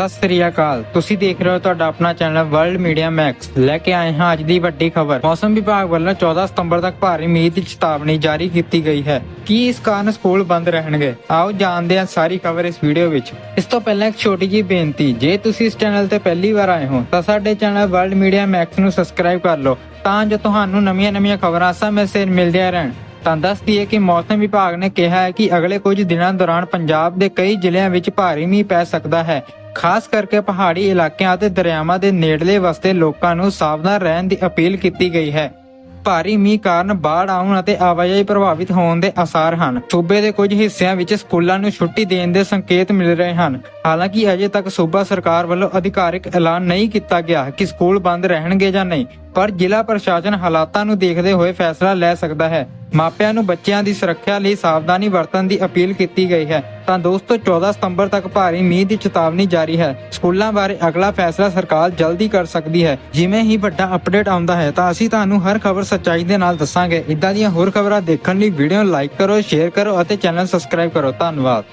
ਸਤਿ ਸ੍ਰੀ ਅਕਾਲ। ਤੁਸੀਂ ਦੇਖ ਰਹੇ ਹੋ ਤੁਹਾਡਾ ਆਪਣਾ ਚੈਨਲ ਵਰਲਡ ਮੀਡੀਆ ਮੈਕਸ। ਲੈ ਕੇ ਆਏ ਹਾਂ ਅੱਜ ਦੀ ਵੱਡੀ ਖਬਰ। ਮੌਸਮ ਵਿਭਾਗ ਵੱਲੋਂ 14 ਸਤੰਬਰ ਤੱਕ ਭਾਰੀ ਮੀਂਹ ਦੀ ਚੇਤਾਵਨੀ ਜਾਰੀ ਕੀਤੀ ਗਈ ਹੈ। ਕੀ ਇਸ ਕਾਰਨ ਸਕੂਲ ਬੰਦ ਰਹਿਣਗੇ? ਆਓ ਜਾਣਦੇ ਹਾਂ ਸਾਰੀ ਖਬਰ ਇਸ ਵੀਡੀਓ ਵਿੱਚ। ਇਸ ਤੋਂ ਪਹਿਲਾਂ ਇੱਕ ਛੋਟੀ ਜਿਹੀ ਬੇਨਤੀ, ਜੇ ਤੁਸੀਂ ਇਸ ਚੈਨਲ ਤੇ ਪਹਿਲੀ ਵਾਰ ਆਏ ਹੋ, ਤਾਂ ਸਾਡੇ ਚੈਨਲ ਵਰਲਡ ਮੀਡੀਆ ਮੈਕਸ ਨੂੰ ਸਬਸਕ੍ਰਾਈਬ ਕਰ ਲਓ। ਤਾਂ ਜੋ ਤੁਹਾਨੂੰ ਨਵੀਆਂ-ਨਵੀਆਂ ਖਬਰਾਂ ਸਮੇਂ ਸਿਰ ਮਿਲਦੀਆਂ ਰਹਿਣ। ਤਾਂ ਦੱਸ ਦਈਏ ਕਿ ਮੌਸਮ ਵਿਭਾਗ ਨੇ ਕਿਹਾ ਹੈ ਕਿ ਅਗਲੇ ਕੁਝ ਦਿਨਾਂ ਦੌਰਾਨ ਪੰਜਾਬ ਦੇ ਕਈ ਜ਼ਿਲ੍ਹਿਆਂ ਵਿੱਚ ਭਾਰੀ ਮੀਂਹ ਪੈ ਸਕਦਾ ਹੈ। ਖਾਸ ਕਰਕੇ ਪਹਾੜੀ ਇਲਾਕਿਆਂ ਅਤੇ ਦਰਿਆਵਾਂ ਦੇ ਨੇੜਲੇ ਵਸਦੇ ਲੋਕਾਂ ਨੂੰ ਸਾਵਧਾਨ ਰਹਿਣ ਦੀ ਅਪੀਲ ਕੀਤੀ ਗਈ ਹੈ। ਭਾਰੀ ਮੀਂਹ ਕਾਰਨ ਬਾੜ ਆਉਣ ਅਤੇ ਆਵਾਜਾਈ ਪ੍ਰਭਾਵਿਤ ਹੋਣ ਦੇ ਆਸਾਰ ਹਨ। ਸੂਬੇ ਦੇ ਕੁਝ ਹਿੱਸਿਆਂ ਵਿੱਚ ਸਕੂਲਾਂ ਨੂੰ ਛੁੱਟੀ ਦੇਣ ਦੇ ਸੰਕੇਤ ਮਿਲ ਰਹੇ ਹਨ। ਹਾਲਾਂਕਿ ਅਜੇ ਤੱਕ ਸੂਬਾ ਸਰਕਾਰ ਵੱਲੋਂ ਅਧਿਕਾਰਿਕ ਐਲਾਨ ਨਹੀਂ ਕੀਤਾ ਗਿਆ ਕਿ ਸਕੂਲ ਬੰਦ ਰਹਿਣਗੇ ਜਾਂ ਨਹੀਂ, ਪਰ ਜ਼ਿਲ੍ਹਾ ਪ੍ਰਸ਼ਾਸਨ ਹਾਲਾਤਾਂ ਨੂੰ ਦੇਖਦੇ ਹੋਏ ਫੈਸਲਾ ਲੈ ਸਕਦਾ ਹੈ। ਮਾਪਿਆਂ ਨੂੰ ਬੱਚਿਆਂ ਦੀ ਸੁਰੱਖਿਆ ਲਈ ਸਾਵਧਾਨੀ ਵਰਤਣ ਦੀ ਅਪੀਲ ਕੀਤੀ ਗਈ ਹੈ। ਤਾਂ ਦੋਸਤੋ 14 ਸਤੰਬਰ ਤੱਕ ਭਾਰੀ ਮੀਂਹ ਦੀ ਚੇਤਾਵਨੀ ਜਾਰੀ ਹੈ। ਸਕੂਲਾਂ ਬਾਰੇ ਅਗਲਾ ਫੈਸਲਾ ਸਰਕਾਰ ਜਲਦੀ ਕਰ ਸਕਦੀ ਹੈ। ਜਿਵੇਂ ਹੀ ਵੱਡਾ ਅਪਡੇਟ ਆਉਂਦਾ ਹੈ, ਤਾਂ ਅਸੀਂ ਤੁਹਾਨੂੰ ਹਰ ਖਬਰ ਸੱਚਾਈ ਦੇ ਨਾਲ ਦੱਸਾਂਗੇ। ਇਦਾਂ ਦੀਆਂ ਹੋਰ ਖਬਰਾਂ ਦੇਖਣ ਲਈ ਵੀਡੀਓ ਨੂੰ ਲਾਈਕ ਕਰੋ, ਸ਼ੇਅਰ ਕਰੋ ਅਤੇ ਚੈਨਲ ਸਬਸਕ੍ਰਾਈਬ ਕਰੋ। ਧੰਨਵਾਦ।